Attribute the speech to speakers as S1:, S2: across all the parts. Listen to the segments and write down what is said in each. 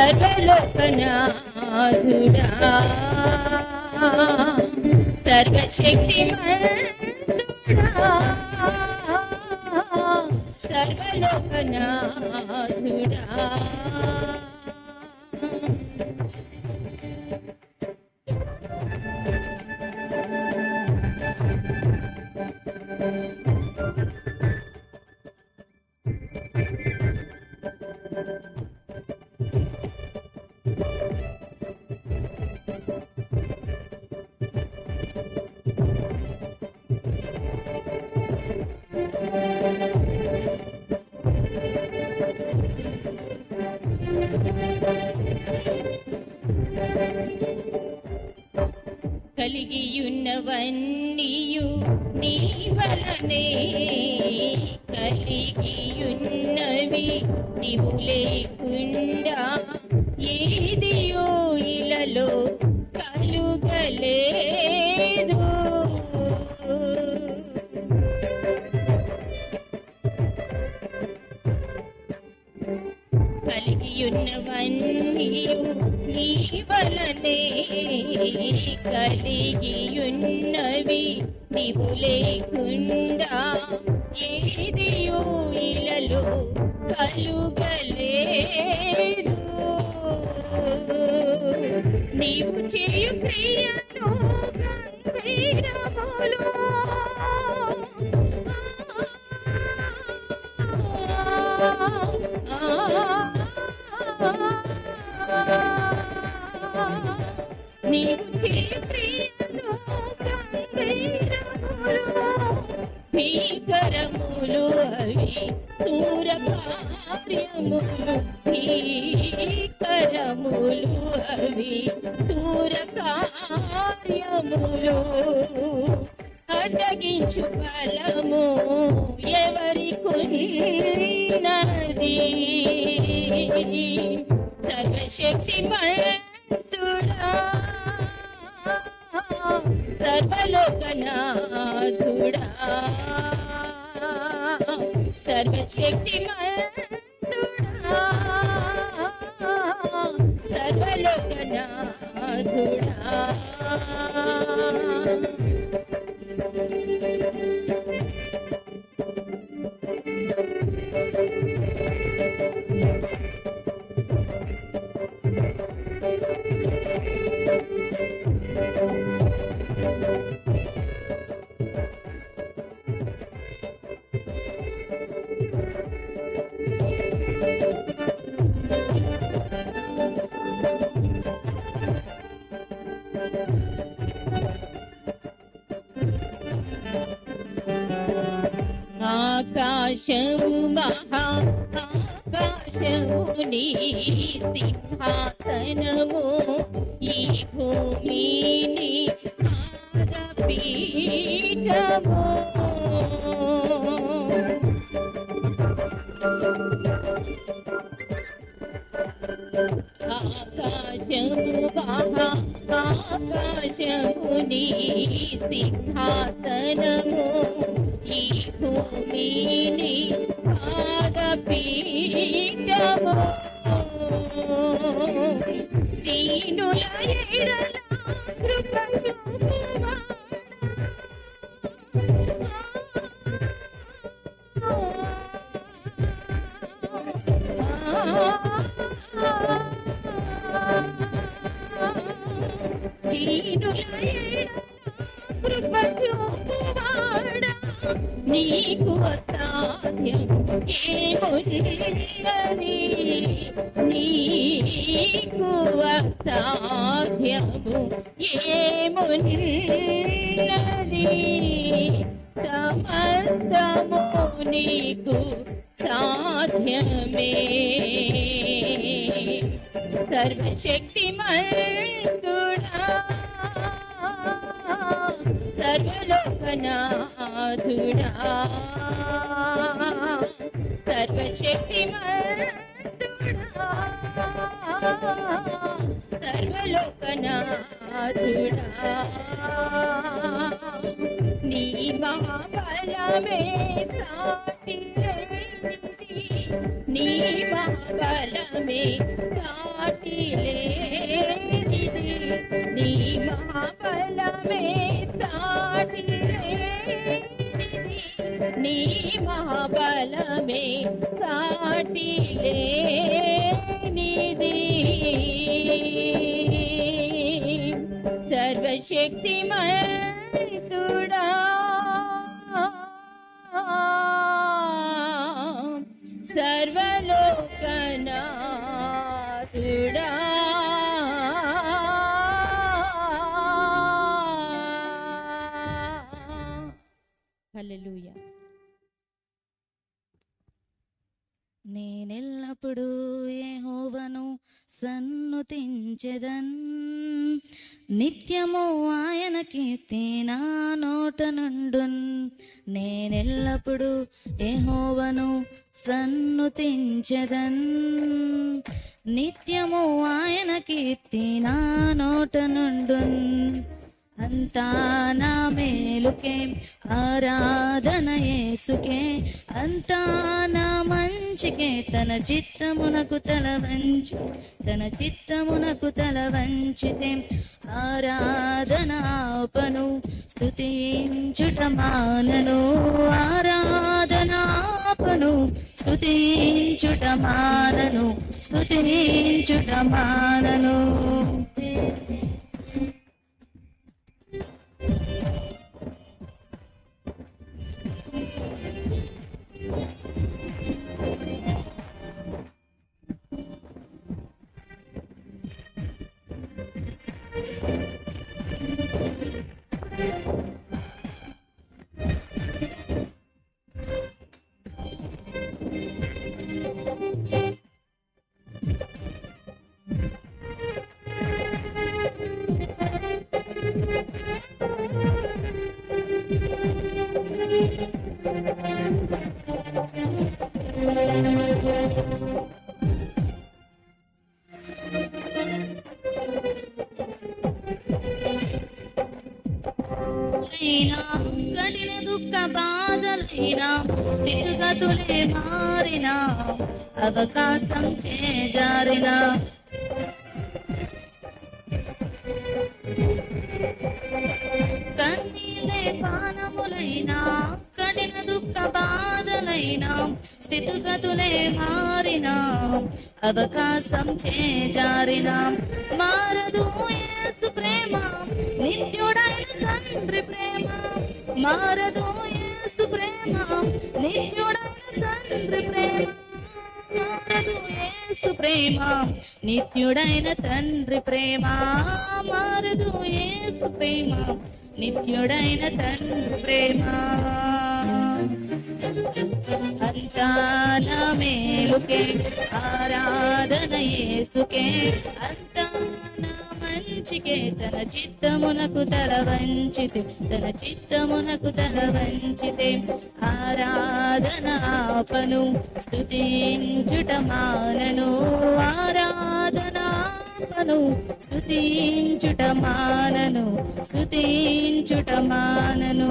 S1: సర్వలోకనాథుడా సర్వశక్తి సర్వలోకనాథుడా. కలిగియున్నవన్నీయు నీ వలనే కలిగియున్నవి నీవు లేకుండా ఏదియో ఇలలో కలుగలేదు. కలిగియున్నవన్నీయు నీ కలిగియున్నవి నీవు లేకుండా ఏదియో ఇలలో కలుగలేదు. నీవు చేయు క్రియలో గంభీరములు కార్యములు కరములు అవి దూర కార్యములు అడ్డగించు బలము ఎవరికున్నది సర్వశక్తి మంతుడా సర్వలోకనాథుడా సర్వశక్తి సర్వలోకనా ఆకాశము మహా ఆకాశము నీ సింహాసనము ఈ భూమిని పీఠము ఆకాశము మహా ఆకాశము నీ సింహాసనము ఈ భూమిని పాదపీఠము దీనుల ఎడల కృప చూపువాడా. దీనుల ఎడల కృప నీకు అసాధ్యము ఏమున్నది నీకు అసాధ్యము. ఏమున్నది సమస్తము నీకు సాధ్యమే. సర్వశక్తి సర్వలోకనాథుడా సర్వశక్తి మంతుడా సర్వలోకనాథుడా నీ మహాబలమే సాటి నీ మహాబలమే సాటి లేనిది. నీ మహాబలమే సాటి లేనిది. సర్వశక్తి మంతుడా
S2: సర్వలోకనా Hallelujah. సన్నుతించెదన్ నిత్యము ఆయన కీర్తి నా నోట నుండున్. నేనెల్లప్పుడూ ఏహోవను సన్నుతించెదన్. నిత్యము ఆయన కీర్తి నా నోట నుండున్. అంతా నా మేలుకే ఆరాధన యేసుకే అంతా నా వంచికే తన చిత్తమునకు తల వంచి తన చిత్తమునకు తల వంచితే ఆరాధనాపను ఆపను స్తుతించుట మానను. ఆరాధన ఆపను మానను స్తుతించుట మానను. Thank you. అవకాశం చేజారిన. కన్నీలే పానములైనా కఠిన దుఃఖ బాధలైనా స్థితిగతులే మారినా. అవకాశం చేజారిన. మారదు యేసు ప్రేమ నిత్యుడైన తండ్రి ప్రేమ. మారదు యేసు ప్రేమ నిత్యుడైన తండ్రి ప్రేమ. ప్రేమ నిత్యుడైన తండ్రి ప్రేమ మారదు ఏసు ప్రేమ నిత్యుడైన తండ్రి ప్రేమ. అంతా నా మేలుకే ఆరాధన ఏసుకే అంత మంచికే తన చిత్తమునకు తల వంచితే తన చిత్తమునకు తల వంచితే ఆరాధన ఆపను మానను. ఆరాధన ఆపను మానను స్థుతించుట మానను.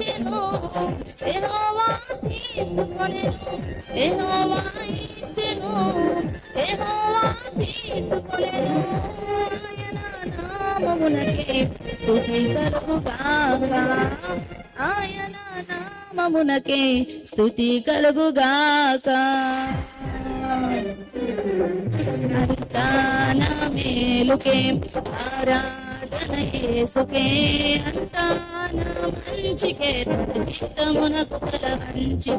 S2: ఇచ్చెను యెహోవా తీసుకొనెను యెహోవా ఇచ్చెను యెహోవా తీసుకొనెను. ఆయన నామమునకే స్తుతి కలుగుగాక. ఆయన నామమునకే స్తుతి కలుగుగాక. అంతా నా మేలుకే ఆరా యేసుకే అంతా నా మంచికే తన చిత్తమునకు తల వంచి